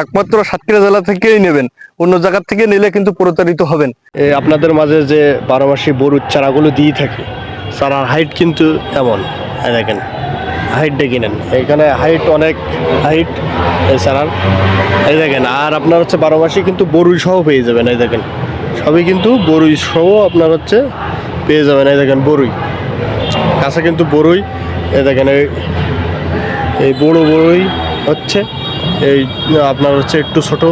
একমাত্র সাতক্ষীরা জেলা থেকেই নেবেন। অন্য জায়গা থেকে নিলে কিন্তু প্রতারিত হবেন। আপনাদের মাঝে যে বারো মাসি বড়ুর চারাগুলো দিয়ে থাকে, চারার হাইট কিন্তু এমন। দেখেন হাইট দেখে নেন। এখানে হাইট অনেক হাইট এই চারার। এই দেখেন, আর আপনার হচ্ছে বারো মাসি কিন্তু বরুই সহ পেয়ে যাবেন, এই দেখেন। সবই কিন্তু বরুই সহ আপনার হচ্ছে পেয়ে যাবেন, এই দেখেন, বরুই। কাছে কিন্তু বরুই, এই দেখেন, এই বড় বড়ই হচ্ছে। এই, আপনার হচ্ছে একটু ছোট।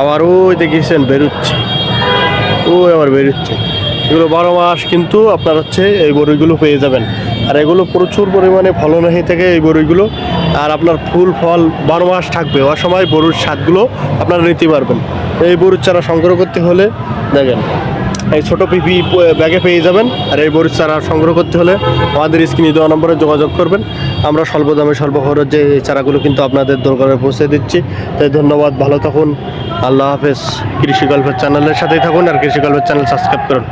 আবার ওই দেখেছেন বেরোচ্ছে। ওই আবার বেরোচ্ছে। এগুলো বারো মাস কিন্তু আপনার হচ্ছে এই বড়ইগুলো পেয়ে যাবেন। আর এগুলো প্রচুর পরিমাণে ফলন হয়ে থাকে এই বড়ইগুলো আর আপনার ফুল ফল বারো মাস থাকবে। অসময় বড়ুর স্বাদগুলো আপনারা নিতে পারবেন। এই বড়ুর চারা সংগ্রহ করতে হলে দেখেন। এই ছোটো পিপি ব্যাগে পেয়ে যাবেন। আর এই বড়ির চারা সংগ্রহ করতে হলে আমাদের স্ক্রিনে দেওয়া নম্বরে যোগাযোগ করবেন। আমরা স্বল্প দামে, স্বল্প খরচ যে এই চারাগুলো কিন্তু আপনাদের দরকারে পৌঁছে দিচ্ছি। তাই ধন্যবাদ, ভালো থাকুন। আল্লাহ হাফেজ। কৃষিকল্পের চ্যানেলের সাথেই থাকুন আর কৃষি গল্পের চ্যানেল সাবস্ক্রাইব করুন।